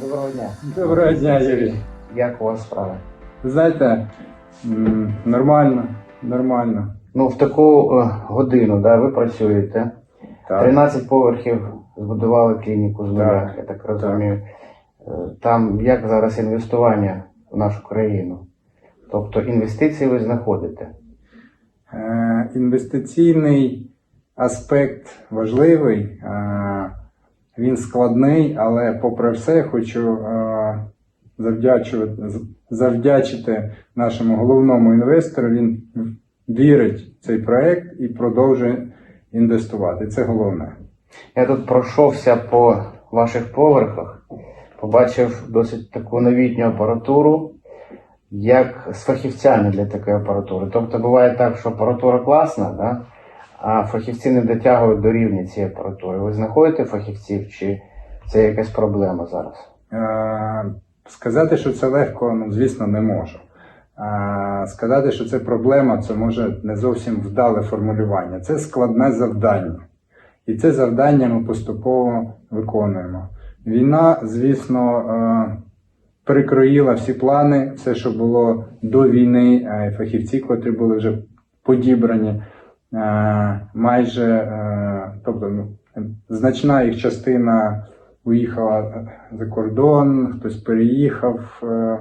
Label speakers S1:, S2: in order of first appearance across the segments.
S1: Доброго дня.
S2: Доброго дня, Юрій.
S1: Як у вас справи?
S2: Ви знаєте, нормально, нормально.
S1: Ну, в таку е, годину, да, ви працюєте.
S2: Так.
S1: 13 поверхів збудували клініку з нуля, я так розумію. Е, Там як зараз інвестування в нашу країну? Тобто інвестиції ви знаходите.
S2: Е, інвестиційний аспект важливий, е, він складний, але попри все хочу е, завдячити нашому головному інвестору. Він вірить в цей проект і продовжує інвестувати. Це головне.
S1: Я тут пройшовся по ваших поверхах, побачив досить таку новітню апаратуру, як з фахівцями для такої апаратури. Тобто буває так, що апаратура класна, да? Фахівці не дотягують до рівня цієї апаратури. Ви знаходите фахівців, чи це якась проблема зараз?
S2: Е, Сказати, що це легко, ну звісно, не можу. Е, Сказати, що це проблема, це може не зовсім вдале формулювання. Це складне завдання. І це завдання ми поступово виконуємо. Війна, звісно, е, перекроїла всі плани, все, що було до війни, фахівці, котрі були вже подібрані, майже, е, тобто, ну, значна їх частина уїхала за кордон, хтось переїхав. е,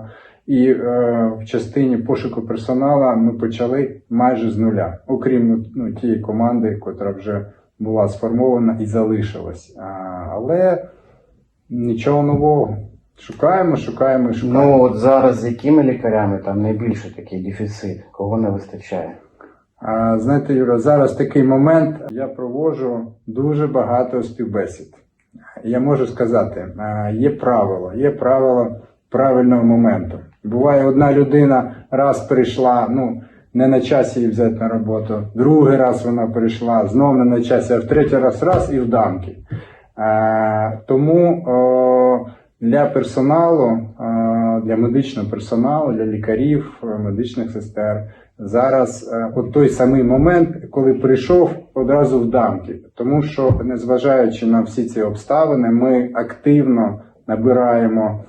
S2: І е, в частині пошуку персоналу ми почали майже з нуля, окрім ну, тієї команди, яка вже була сформована і залишилась. А, але нічого нового. Шукаємо, шукаємо шукаємо.
S1: Ну от зараз з якими лікарями там найбільше такий дефіцит, кого не вистачає?
S2: Знаєте, Юра, зараз такий момент. Я проводжу дуже багато співбесід. Я можу сказати, є правило, є правило правильного моменту. Буває, одна людина раз прийшла, ну не на часі її взяти на роботу, другий раз вона прийшла, знов не на часі, а в третій раз раз і в дамки. Тому для персоналу, для медичного персоналу, для лікарів, е, медичних сестер зараз е, от той самий момент, коли прийшов одразу в дамки. Тому що, незважаючи на всі ці обставини, ми активно набираємо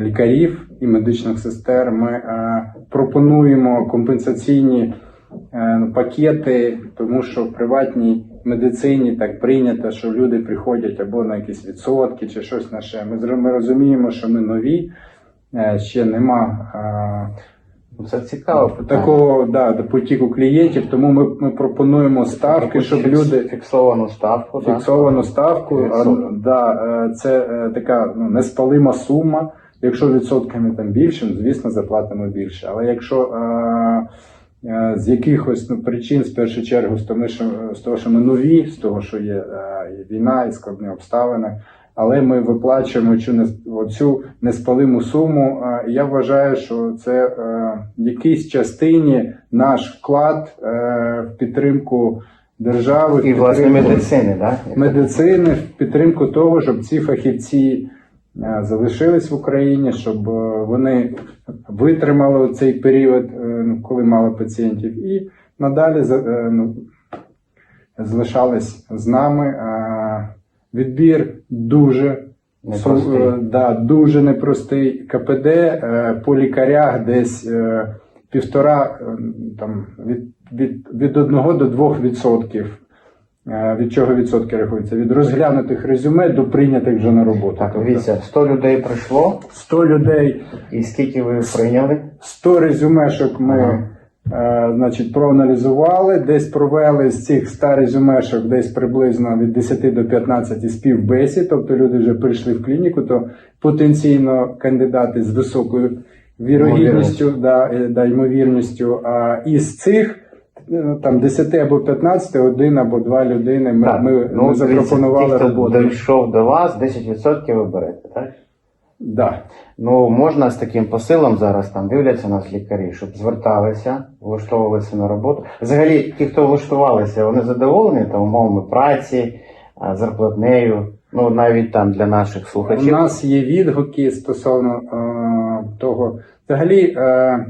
S2: лікарів і медичних сестер. Ми е, пропонуємо компенсаційні пакети, тому що в приватній медицині так прийнято, що люди приходять або на якісь відсотки чи щось на ще. Ми, розуміємо, що ми нові, ще нема. е,
S1: Ну, Це цікаво. питання.
S2: Такого да, до потіку клієнтів, тому ми, ми пропонуємо ставки, щоб люди
S1: фіксовану ставку.
S2: фіксовану ставку. а, да, е, це е, така ну, неспалима сума. Якщо відсотками там більше, звісно, заплатимо більше. Але якщо е, е, з якихось ну, причин, в першу чергу, з того, що, з того, що ми нові, з того, що є е, війна, і складні обставини, але ми виплачуємо цю, неспалиму суму. Я вважаю, що це е, в якійсь частині наш вклад е, в підтримку держави,
S1: І власне медицини, да?
S2: медицини, в підтримку того, щоб ці фахівці е, залишились в Україні, щоб вони витримали цей період, ну, коли мало пацієнтів, і надалі ну, залишались з нами. Відбір дуже
S1: Непростий.
S2: Су- е, да, дуже непростий. КПД е, по лікарях десь е, півтора е, там, від, від, від 1 до 2 відсотків. Від чого відсотки рахуються? Від розглянутих резюме до прийнятих вже на роботу.
S1: Так,
S2: Тобто
S1: дивіться, 100 людей прийшло,
S2: 100 людей,
S1: і скільки ви прийняли?
S2: 100 резюмешок ми
S1: Ага.
S2: Е, значить, проаналізували, десь провели з цих 100 резюмешок десь приблизно від 10 до 15 співбесід, тобто люди вже прийшли в клініку, то потенційно кандидати з високою вірогідністю, да, е, да, ймовірністю. А із цих е, там 10 або 15, один або два людини ми,
S1: Так,
S2: ми,
S1: ну,
S2: запропонували
S1: дивіться, хто
S2: роботу.
S1: дійшов до вас, 10% ви берете, так?
S2: Да.
S1: Ну, можна з таким посилом зараз там дивляться нас лікарі, щоб зверталися, влаштовувалися на роботу. Взагалі, ті, хто влаштувалися, вони задоволені там умовами праці, зарплатнею. Ну, навіть там для наших слухачів.
S2: У нас є відгуки стосовно е, того. Взагалі, е,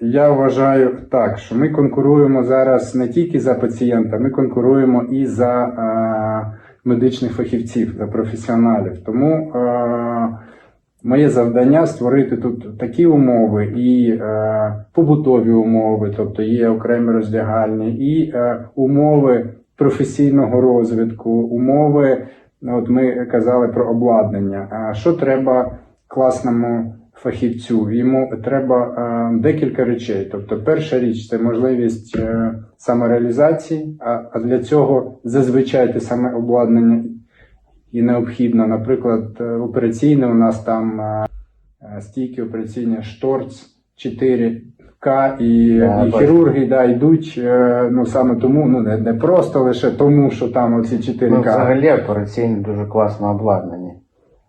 S2: я вважаю так, що ми конкуруємо зараз не тільки за пацієнта, ми конкуруємо і за е, медичних фахівців та професіоналів. Тому е, моє завдання створити тут такі умови і е, побутові умови, тобто є окремі роздягальні, і е, умови професійного розвитку, умови. От ми казали про обладнання. Що треба класному фахівцю? Йому треба е, декілька речей. Тобто, перша річ це можливість е, самореалізації, а, а для цього зазвичай те саме обладнання і необхідно. Наприклад, е, операційне у нас там стійки операційні шторц 4К і,
S1: Да,
S2: і хірурги да, йдуть ну саме тому, ну не, не просто лише тому, що там оці 4К.
S1: Ну, взагалі операційне дуже класно обладнані.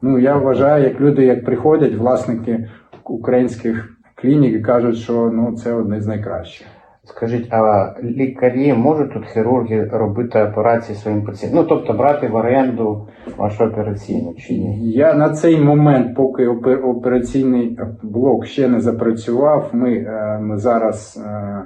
S2: Ну, я вважаю, як люди, як приходять, власники українських клінік і кажуть, що ну це одне з найкращих.
S1: Скажіть, а лікарі можуть тут хірурги робити операції своїм пацієнтам? Ну, тобто брати в оренду вашу операційну чи ні?
S2: Я на цей момент, поки операційний блок ще не запрацював, ми, е, ми зараз е,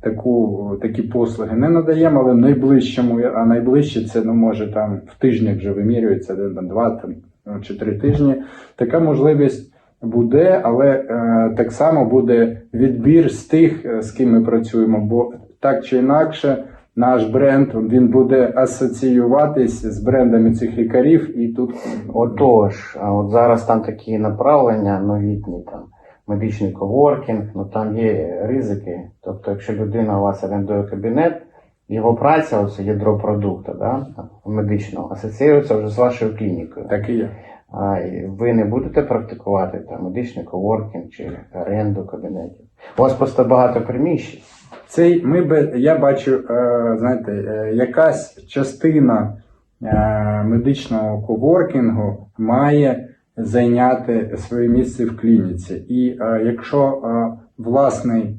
S2: таку, такі послуги не надаємо, але найближчому, а найближче це ну, може там в тижнях вже вимірюється, де там два там, чи три тижні. Така можливість буде, але е, так само буде відбір з тих, е, з ким ми працюємо, бо так чи інакше. Наш бренд він буде асоціюватись з брендами цих лікарів, і тут
S1: Отож, а от зараз там такі направлення новітні, там медичний коворкінг, ну там є ризики. Тобто, якщо людина у вас орендує кабінет, його праця, оце ядро продукту, да, медичного, асоціюється вже з вашою клінікою.
S2: так і є.
S1: А і ви не будете практикувати там медичний коворкінг чи оренду кабінетів. У вас просто багато приміщень.
S2: Цей ми би я бачу, е, знаєте, е, якась частина е, медичного коворкінгу має зайняти своє місце в клініці. І якщо власний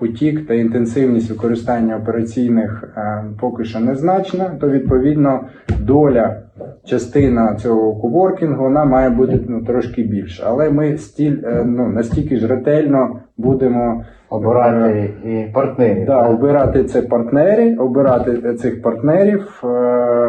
S2: потік та інтенсивність використання операційних е, поки що незначна, то відповідно доля частина цього коворкінгу вона має бути ну, трошки більша. Але ми стіль, е, ну, настільки ж ретельно будемо
S1: Обирати і партнерів.
S2: Да, обирати це партнери, обирати цих партнерів, е,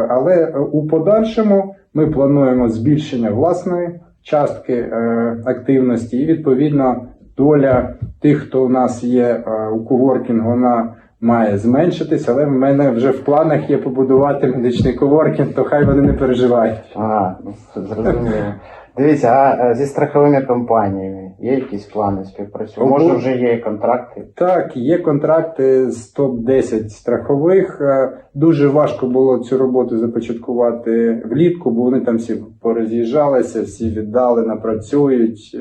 S2: але у подальшому ми плануємо збільшення власної частки е, активності, і відповідно доля тих, хто у нас є е, у коворкінгу, вона має зменшитись, але в мене вже в планах є побудувати медичний коворкінг, то хай вони не переживають.
S1: Ага, ну, зрозуміло. Дивіться, а е, зі страховими компаніями є якісь плани співпрацювати? Може, вже є контракти?
S2: Так, є контракти з топ-10 страхових. Е, Дуже важко було цю роботу започаткувати влітку, бо вони там всі пороз'їжджалися, всі віддали, напрацюють.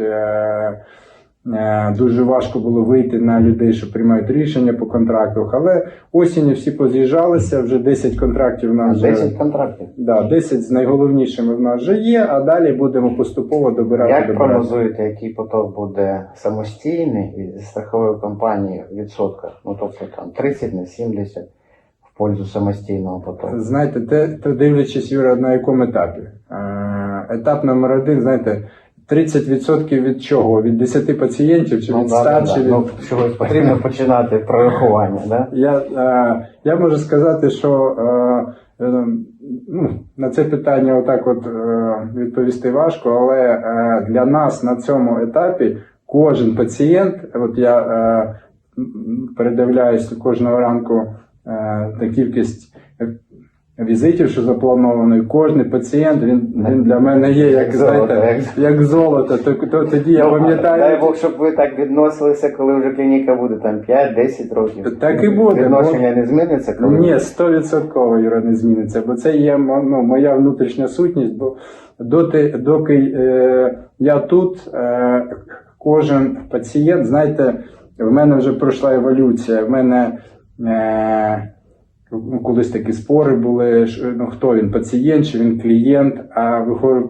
S2: Е, Дуже важко було вийти на людей, що приймають рішення по контрактах. Але осінню всі поз'їжджалися, вже 10 контрактів у нас вже
S1: 10 контрактів.
S2: да, 10 з найголовнішими в нас вже є, а далі будемо поступово добирати.
S1: Як
S2: добирати.
S1: прогнозуєте, який поток буде самостійний і зі компанії в відсотках? Ну тобто там 30 на 70 в пользу самостійного потоку.
S2: Знаєте, те, то дивлячись, Юра, на якому етапі. Е, Етап номер один, знаєте, 30% від чого? Від 10 пацієнтів чи
S1: Ну,
S2: від
S1: да,
S2: 100
S1: да,
S2: чи
S1: да.
S2: від.
S1: Ну, чогось потрібно починати прорахування, да?
S2: Я, е, я можу сказати, що е, е, ну, на це питання отак от е, відповісти важко, але е, для нас на цьому етапі кожен пацієнт, от я е, передивляюсь кожного ранку е, на кількість візитів, що заплановано, і кожен пацієнт він, він для мене є як,
S1: Як золото,
S2: знаєте, як золото. То, то, тоді я пам'ятаю.
S1: Дай Бог, щоб ви так відносилися, коли вже клініка буде там 5-10 років.
S2: Так і буде,
S1: Відношення не зміниться, коли
S2: Ні, стовідсотково Юра не зміниться, бо це є ну, моя внутрішня сутність. Бо доти, доки е, я тут, е, кожен пацієнт, знаєте, в мене вже пройшла еволюція. В мене е, ну, колись такі спори були, ну, хто він, пацієнт чи він клієнт. А вихо-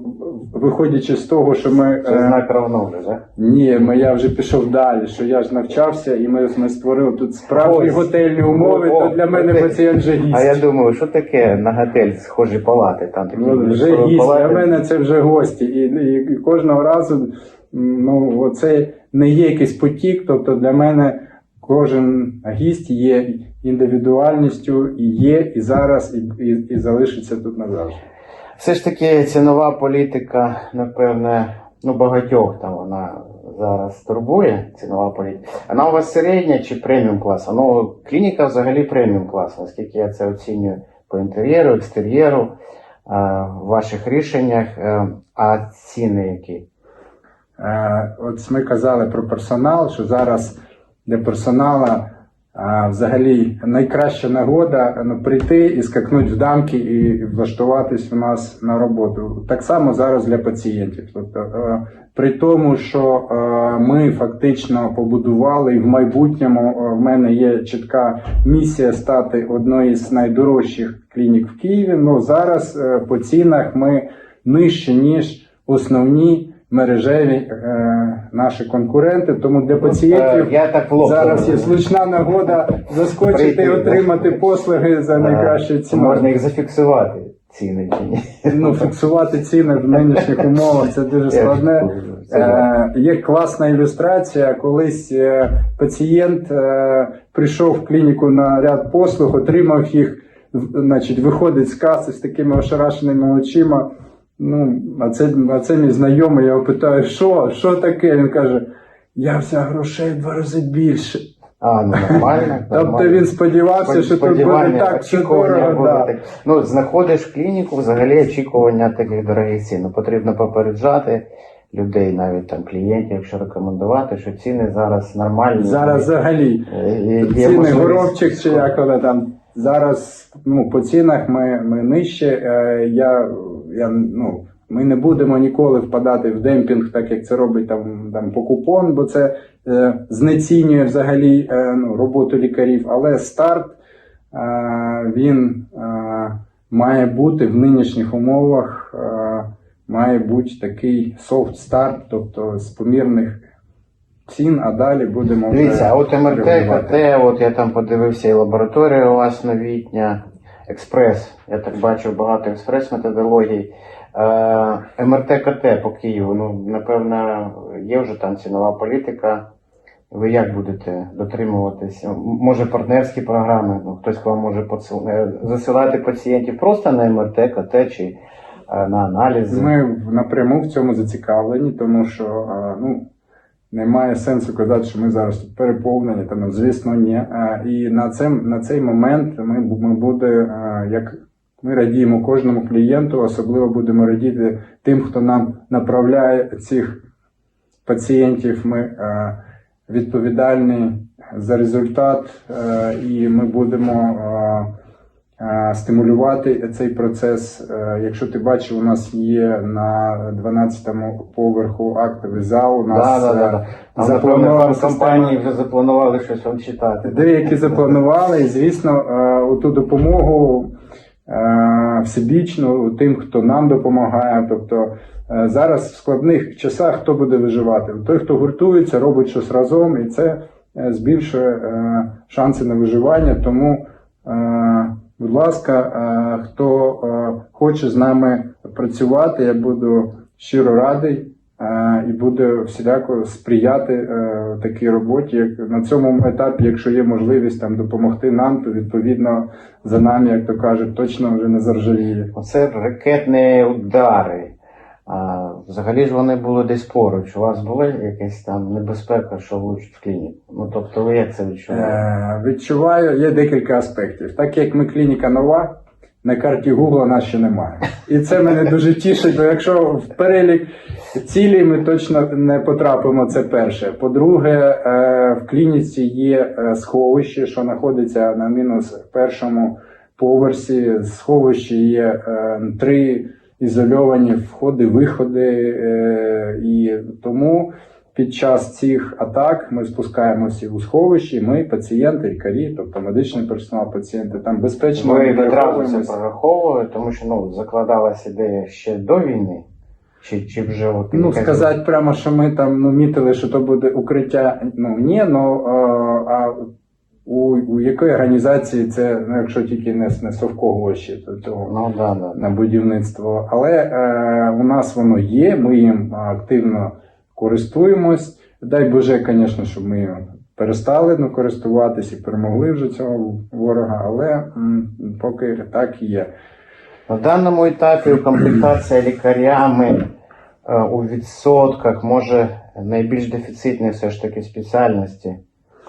S2: виходячи з того, що ми.
S1: це знак равноваги, так?
S2: ні, ми, я вже пішов далі, що я ж навчався, і ми, ми створили тут справжні готельні умови,
S1: О,
S2: то для мене
S1: готель.
S2: пацієнт вже гість.
S1: А я думаю, що таке на готель схожі палати? Там такі
S2: Ну, вже гість,
S1: палати.
S2: для мене це вже гості. І, і, і кожного разу ну, це не є якийсь потік, тобто для мене кожен гість є індивідуальністю і є, і зараз, і, і, і залишиться тут назавжди.
S1: Все ж таки цінова політика, напевне, ну багатьох там вона зараз турбує, цінова політика. Вона у вас середня чи преміум класу? Ну, клініка взагалі преміум класу, наскільки я це оцінюю по інтер'єру, екстер'єру, е, в ваших рішеннях, Е, а ціни які?
S2: Е, От ми казали про персонал, що зараз для персонала е, взагалі найкраща нагода ну, прийти і скакнути в дамки і влаштуватись у нас на роботу. Так само зараз для пацієнтів. Тобто, е, при тому, що е, ми фактично побудували і в майбутньому е, в мене є чітка місія стати одною з найдорожчих клінік в Києві. Ну зараз по цінах ми нижче ніж основні мережеві е, наші конкуренти. Тому для пацієнтів
S1: Я так лоб
S2: зараз є слушна нагода заскочити і отримати послуги за найкращою
S1: Е,
S2: ціною.
S1: Можна їх зафіксувати, ціни чи ні?
S2: Ну, фіксувати ціни в нинішніх умовах це дуже складне. Е, є класна ілюстрація. Колись е, пацієнт е, прийшов в клініку на ряд послуг, отримав їх, в- значить, виходить з каси з такими ошарашеними очима. Ну, а це, а це мій знайомий, я його питаю, що, що таке? Він каже: я взяв грошей в два рази більше.
S1: А, ну нормально.
S2: Тобто він сподівався, що тут буде так все дорого.
S1: буде
S2: Да.
S1: так. Ну, знаходиш клініку, взагалі очікування таких дорогих цін. Ну, потрібно попереджати людей, навіть там клієнтів, якщо рекомендувати, що ціни зараз нормальні.
S2: Зараз взагалі.
S1: Є-
S2: Ціни горобчик чи як вони там. Зараз ну, по цінах ми, ми нижче. Е, я, я, ну, ми не будемо ніколи впадати в демпінг, так як це робить там, там по купон, бо це е, знецінює взагалі е, ну, роботу лікарів. Але старт е, він е, має бути в нинішніх умовах, е, має бути такий софт старт, тобто з помірних цін, а далі будемо.
S1: Дивіться, а от МРТ. КТ, от я там подивився, і лабораторія у вас новітня, експрес. Я так бачу багато експрес-методологій. Е, МРТ, КТ по Києву. Ну, напевно, є вже там цінова політика. Ви як будете дотримуватись? М- Може, партнерські програми? Ну, хтось вам може е, засилати пацієнтів просто на МРТ, КТ чи е, на аналізи?
S2: Ми напряму в цьому зацікавлені, тому що а, ну, немає сенсу казати, що ми зараз тут переповнені, та ну, звісно, ні. І на, це, на цей момент ми, ми буде, як ми радіємо кожному клієнту, особливо будемо радіти тим, хто нам направляє цих пацієнтів. Ми відповідальні за результат, е, і ми будемо. Е, стимулювати цей процес. Е, Якщо ти бачив, у нас є на 12-му поверху актовий зал. У нас
S1: Да, да, да,
S2: е,
S1: да.
S2: Система.
S1: компанії вже запланували щось вам читати.
S2: Деякі запланували, і звісно, ту допомогу всебічну тим, хто нам допомагає. Тобто зараз в складних часах хто буде виживати? Той, хто гуртується, робить щось разом, і це збільшує шанси на виживання. Тому, будь ласка, е, хто е, хоче з нами працювати, я буду щиро радий. Е, і буде всіляко сприяти такій роботі. Як на цьому етапі, якщо є можливість там допомогти нам, то відповідно за нами, як то кажуть, точно вже не заржавіє.
S1: Оце ракетні удари. А, взагалі ж вони були десь поруч. У вас була якась там небезпека, що влучить в клініку? Ну тобто ви як це відчуваєте?
S2: Відчуваю, є декілька аспектів. Так як ми клініка нова, на карті Гугла нас ще немає. І це мене дуже тішить, бо якщо в перелік цілей ми точно не потрапимо, це перше. По-друге, е, в клініці є е, сховище, що знаходиться на мінус першому поверсі. В сховищі є е, три ізольовані входи, виходи, е, і тому під час цих атак ми спускаємося у сховищі, ми пацієнти, лікарі, тобто медичний персонал, пацієнти там безпечно
S1: Ви відразу це прораховували, тому що ну, закладалась ідея ще до війни, чи, чи вже от
S2: Ну, сказати прямо, що ми там ну, мітили, що то буде укриття. Ну ні, ну а, а у, у якої організації це, ну якщо тільки не, не совкогощі, то, то
S1: Ну да, да.
S2: на будівництво. Але е, у нас воно є, ми їм активно користуємось. Дай Боже, звісно, щоб ми перестали ну, користуватися і перемогли вже цього ворога, але м, поки так і є.
S1: На даному етапі укомплектація лікарями е, у відсотках може найбільш дефіцитні все ж таки спеціальності.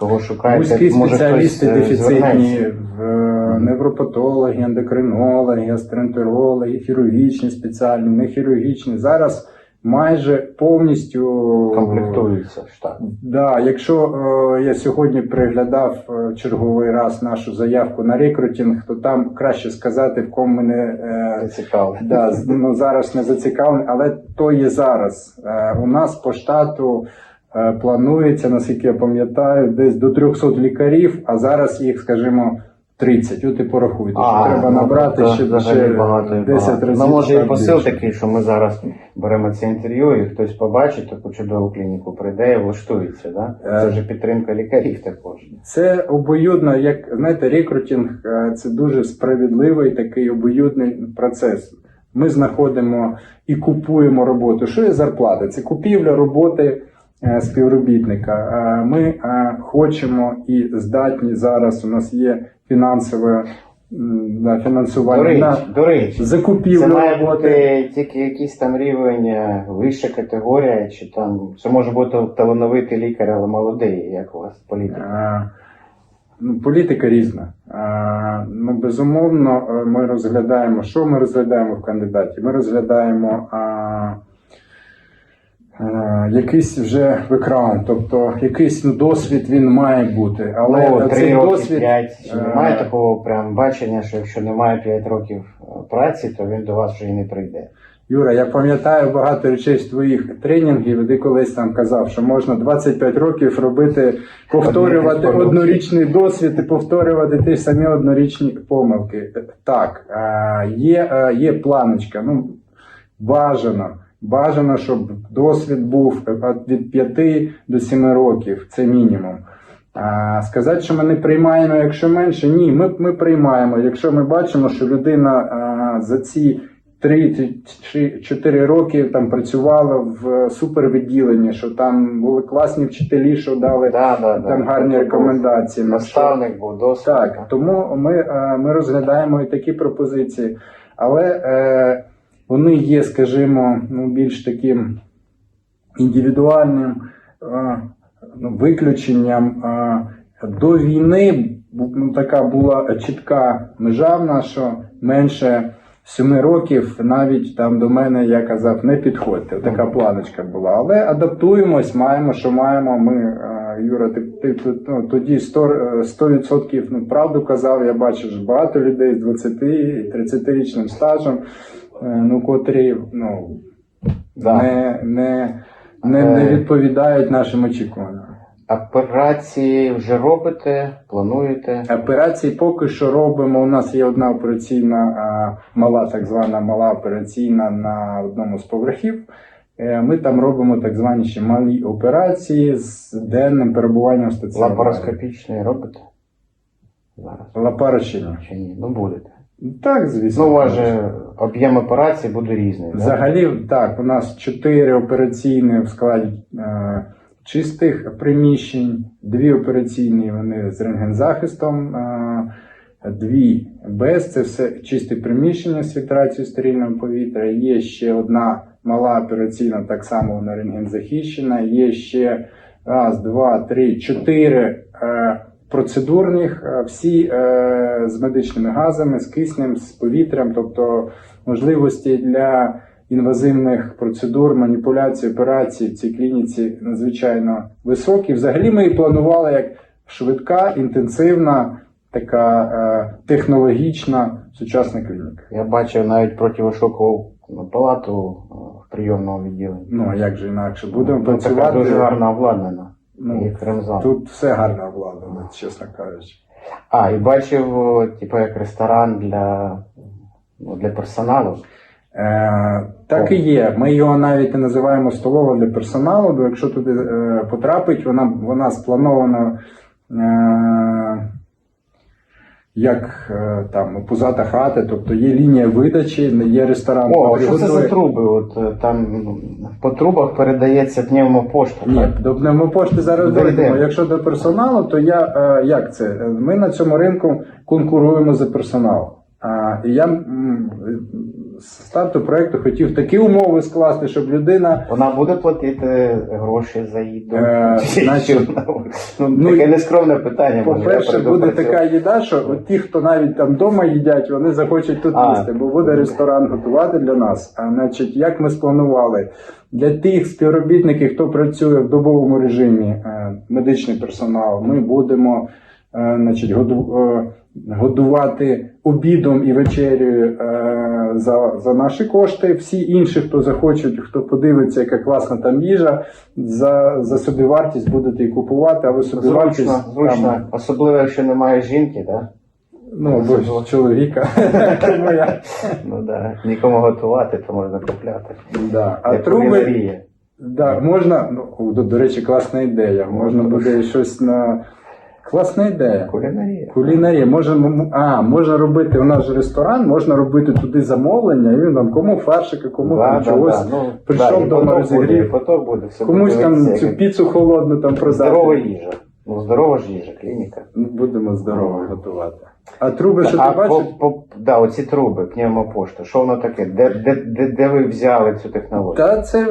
S1: Кого шукаєте,
S2: Вузькі
S1: може
S2: спеціалісти
S1: хтось, е,
S2: дефіцитні
S1: звернеться.
S2: в е, невропатологи, ендокринологи, гастроентерологи, хірургічні спеціальні, нехірургічні. Зараз майже повністю
S1: комплектуються штат.
S2: Да, якщо е, я сьогодні приглядав е, черговий раз нашу заявку на рекрутинг, то там краще сказати, в кому мене е,
S1: Це цікаво.
S2: Да, з- ну, зараз не зацікавлений, але то є зараз. Е, у нас по штату е, планується, наскільки я пам'ятаю, десь до 300 лікарів, а зараз їх, скажімо, 30. От і порахуйте, що треба
S1: ну,
S2: набрати
S1: то
S2: ще,
S1: взагалі
S2: ще
S1: багато і
S2: 10
S1: багато.
S2: разів.
S1: Ну, може, і посил
S2: більше.
S1: такий, що ми зараз беремо це інтерв'ю, і хтось побачить таку чудову клініку, прийде і влаштується. Да?
S2: Е.
S1: Це вже підтримка лікарів також.
S2: Це обоюдно, як знаєте, рекрутинг е, це дуже справедливий такий обоюдний процес. Ми знаходимо і купуємо роботу. Що є зарплата? Це купівля роботи е, співробітника. Е, Ми е, хочемо і здатні зараз. У нас є фінансове да,
S1: До
S2: фінансування
S1: речі, до речі.
S2: закупівлю
S1: Це має бути тільки якийсь там рівень е, вища категорія, чи там це може бути талановитий лікар, але молодий, як у вас політика.
S2: Е, Ну, політика різна. Е, Ну, безумовно, е, ми розглядаємо, що ми розглядаємо в кандидаті? Ми розглядаємо а, е, якийсь вже бекграунд, тобто якийсь ну, досвід він має бути. Але
S1: ну,
S2: цей
S1: три роки,
S2: досвід
S1: п'ять. Чи
S2: е,
S1: немає такого прям бачення, що якщо немає п'ять років е, праці, то він до вас вже і не прийде.
S2: Юра, я пам'ятаю багато речей з твоїх тренінгів, і ти колись там казав, що можна 25 років робити, повторювати однорічний досвід і повторювати ті самі однорічні помилки. Так, е, є, е, є планочка. Ну, бажано. Бажано, щоб досвід був від 5 до 7 років, це мінімум. А, сказати, що ми не приймаємо, якщо менше, ні, ми, ми приймаємо. Якщо ми бачимо, що людина а, за ці 3-4 роки там працювала в супервідділенні, що там були класні вчителі, що дали
S1: Да, да, да.
S2: там гарні
S1: Тобто
S2: рекомендації.
S1: Наставник був досвід.
S2: так, тому ми, ми розглядаємо і такі пропозиції, але е, вони є, скажімо, ну, більш таким індивідуальним е, ну, виключенням. Е, до війни ну, така була чітка межа в нас, що менше семи років навіть там до мене я казав, не підходьте. Така планочка була. Але адаптуємось, маємо, що маємо. Ми, е, Юра, ти, ти, ти ну, тоді 100%, е, 100% ну, правду казав. Я бачу ж багато людей з 20 і 30-річним стажем, е, ну, котрі ну,
S1: Да.
S2: не, не, не, не
S1: Е.
S2: відповідають нашим очікуванням.
S1: Операції вже робите, плануєте.
S2: Операції поки що робимо. У нас є одна операційна а, мала, так звана мала операційна на одному з поверхів. Е, Ми там робимо так звані ще малі операції з денним перебуванням стаціонарі.
S1: Лапароскопічний робите? Зараз.
S2: Лапарочення.
S1: Чи ні? Ну будете.
S2: Так, звісно.
S1: Ну, у вас же об'єм операцій буде різний.
S2: Взагалі, так, у нас чотири операційні в складі е, чистих приміщень, дві операційні вони з рентгензахистом, е, дві без. Це все чисті приміщення з фільтрацією стерильного повітря. Є ще одна мала операційна, так само вона рентгензахищена. Є ще раз, два, три, чотири. Е, Процедурних е, всі е, з медичними газами, з киснем, з повітрям, тобто можливості для інвазивних процедур, маніпуляцій, операцій в цій клініці надзвичайно високі. Взагалі ми її планували як швидка, інтенсивна, така е, технологічна сучасна клініка.
S1: Я бачив навіть противошокову палату е, в прийомному відділенні.
S2: Ну а як же інакше? Будемо
S1: Ну, така
S2: працювати.
S1: дуже гарно обладнана.
S2: Ну,
S1: Як.
S2: Тут все гарно обладнано, чесно кажучи.
S1: А, і бачив, типу, як ресторан для, ну, для персоналу.
S2: Е, так і є. Ми його навіть не називаємо столова для персоналу, бо якщо туди е, потрапить, вона, вона спланована. Е, як е, там пузата хата, тобто є лінія видачі, є ресторан.
S1: О, що це за труби? От е, там по трубах передається пневмопошта.
S2: Ні,
S1: так?
S2: до пневмопошти зараз
S1: Дійдемо.
S2: Якщо до персоналу, то я е, як це? Ми на цьому ринку конкуруємо за персонал. А, я з старту проекту хотів такі умови скласти, щоб людина.
S1: Вона буде платити гроші за їду.
S2: Е, значить,
S1: ну,
S2: ну,
S1: таке нескромне питання.
S2: По-перше, буде така їда, що от ті, хто навіть там вдома їдять, вони захочуть тут
S1: А.
S2: їсти, бо буде ресторан готувати для нас. А значить, як ми спланували для тих співробітників, хто працює в добовому режимі, е, медичний персонал, ми будемо е, значить, году- е, годувати обідом і вечерею е, за, за наші кошти. Всі інші, хто захочуть, хто подивиться, яка класна там їжа, за, за собівартість будете і купувати, але собівартість
S1: Зручно, зручно.
S2: там,
S1: Особливо, якщо немає жінки, так?
S2: Ну, або чоловіка.
S1: Ну да. Нікому готувати, то можна купляти.
S2: Да. А труби, да, можна, ну, до, до речі, класна ідея. Можна буде щось на. Класна ідея.
S1: Кулінарія.
S2: Кулінарія, може, а, можна робити, у нас же ресторан, можна робити туди замовлення, і він там кому фаршика, кому
S1: Да,
S2: там
S1: да,
S2: чогось.
S1: да. Ну,
S2: прийшов
S1: да,
S2: дома, розігрів.
S1: буде, все
S2: Комусь
S1: буде
S2: там цю піцу холодну там продати.
S1: Здорова їжа. Ну, здорова ж їжа, клініка.
S2: Ну, Будемо здорово готувати. А труби, що
S1: а
S2: ти бачиш?
S1: по, по, да, оці труби, пневмопошта, що воно таке? Де, де, де, де ви взяли цю технологію?
S2: Та це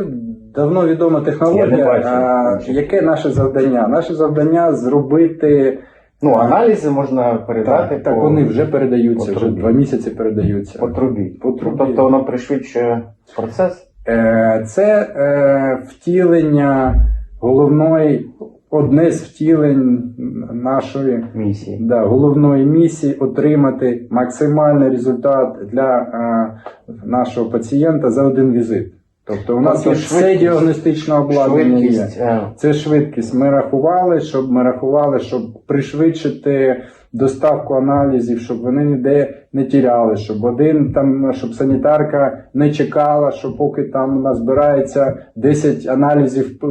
S2: давно відома технологія. А, яке наше завдання? Наше завдання зробити.
S1: Ну, аналізи можна передати
S2: Так, так вони вже передаються,
S1: по
S2: вже два місяці передаються.
S1: по трубі.
S2: По трубі.
S1: Тобто воно пришвидшує процес?
S2: Е, Це е, втілення головної, одне з втілень нашої
S1: місії.
S2: да, головної місії отримати максимальний результат для е, нашого пацієнта за один візит. Тобто у нас
S1: Тобто
S2: є все діагностичне обладнання. Є.
S1: Швидкість. е,
S2: Це швидкість. Ми рахували, щоб ми рахували, щоб пришвидшити доставку аналізів, щоб вони ніде не тіряли, щоб один там, щоб санітарка не чекала, що поки там назбирається 10 аналізів,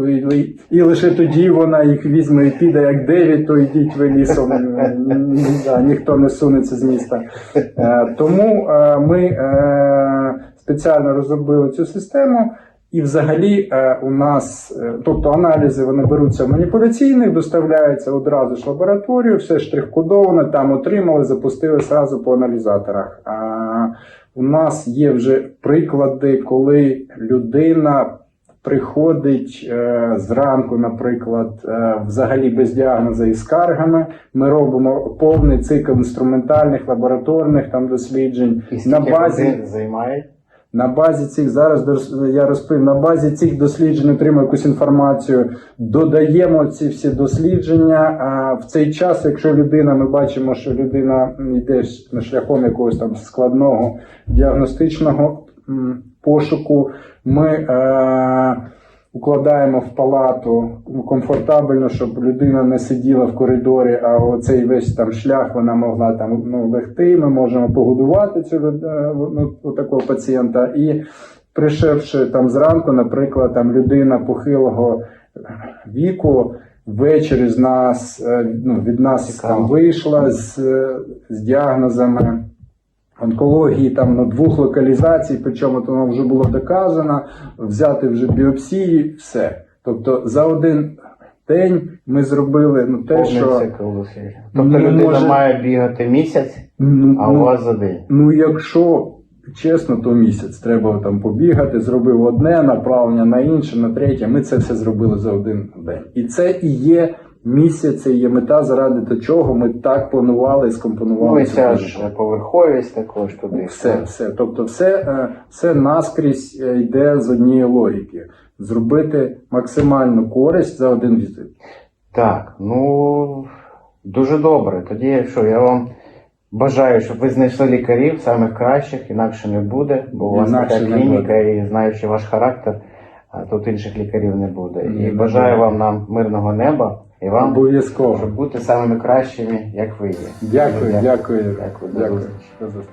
S2: і, лише тоді вона їх візьме і піде як 9, то йдіть ви лісом. Ніхто не сунеться з міста. Е, Тому е, ми спеціально розробили цю систему. І взагалі е, у нас, е, тобто аналізи вони беруться в маніпуляційних, доставляються одразу ж в лабораторію, все штрих-кодовано, там отримали, запустили зразу по аналізаторах. А у нас є вже приклади, коли людина приходить е, зранку, наприклад, взагалі без діагнозу і скаргами. Ми робимо повний цикл інструментальних лабораторних там досліджень
S1: І
S2: на базі.
S1: займає?
S2: На базі цих зараз я розповім, на базі цих досліджень отримуємо якусь інформацію, додаємо ці всі дослідження. А в цей час, якщо людина, ми бачимо, що людина йде на шляхом якогось там складного діагностичного пошуку, ми е, укладаємо в палату ну, комфортабельно, щоб людина не сиділа в коридорі, а оцей весь там шлях вона могла там ну, легти. Ми можемо погодувати цю люд- е, ну, такого пацієнта. І прийшовши там зранку, наприклад, там людина похилого віку. Ввечері з нас е, ну, від нас
S1: Цікаво.
S2: там вийшла з, е, з діагнозами онкології там на двох локалізацій, причому то воно вже було доказано, взяти вже біопсії, все. Тобто за один день ми зробили ну, те,
S1: Повний
S2: що
S1: цикл досліджень. Тобто
S2: Ну,
S1: людина
S2: може-
S1: має бігати місяць,
S2: ну,
S1: а у
S2: ну,
S1: вас за день.
S2: ну якщо чесно, то місяць треба там побігати, зробив одне направлення на інше, на третє. Ми це все зробили за один день. І це і є місія, це є мета, заради до чого ми так планували і скомпонували.
S1: Ну і ця ж поверховість також туди.
S2: Все, все. Тобто, все, е, все наскрізь е, йде з однієї логіки. Зробити максимальну користь за один візит.
S1: Так, ну дуже добре. Тоді що, я вам бажаю, щоб ви знайшли лікарів самих кращих, інакше не буде, бо у вас така клініка, і знаючи ваш характер, тут інших лікарів не буде. І бажаю вам нам мирного неба і вам,
S2: Обов'язково.
S1: щоб бути самими кращими, як ви є.
S2: Дякую, дякую.
S1: дякую.
S2: Дякую, Дякую.